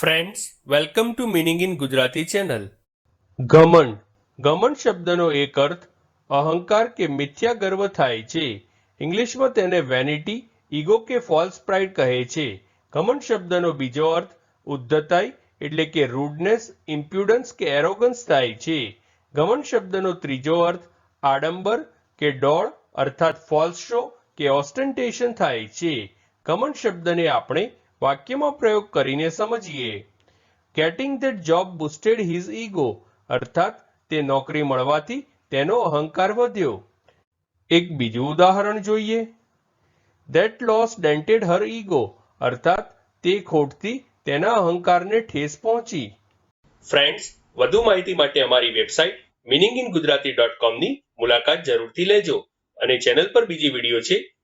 Friends welcome to meaning in Gujarati channel ઘમંડ ઘમંડ શબ્દનો એક અર્થ અહંકાર કે મિથ્યા ગર્વ થાય છે. ઇંગ્લિશમાં તેને વેનિટી ઈગો કે ફોલ્સ પ્રાઇડ કહે છે. ઘમંડ શબ્દનો બીજો અર્થ ઉદ્ધતાઈ એટલે કે રૂડનેસ ઇમ્પ્યુડન્સ કે એરોગન્સ થાય છે. ઘમંડ શબ્દનો ત્રીજો અર્થ આડંબર કે ડોળ અર્થાત ફોલ્સ શો કે ઓસ્ટન્ટેશન થાય છે. ઘમંડ શબ્દને આપણે વાક્યમાં પ્રયોગ કરીને સમજીએ. Getting that job boosted his ego અર્થાત તે નોકરી મળવાથી તેનો અહંકાર વધ્યો. એક બીજું ઉદાહરણ જોઈએ. That loss dented her ego અર્થાત તે ખોટથી તેના અહંકારને ઠેસ પહોંચી. ફ્રેન્ડ્સ વધુ માહિતી માટે અમારી website meaning in Gujarati dot કોમની મુલાકાત જરૂરથી લેજો અને ચેનલ પર બીજી વીડિયો છે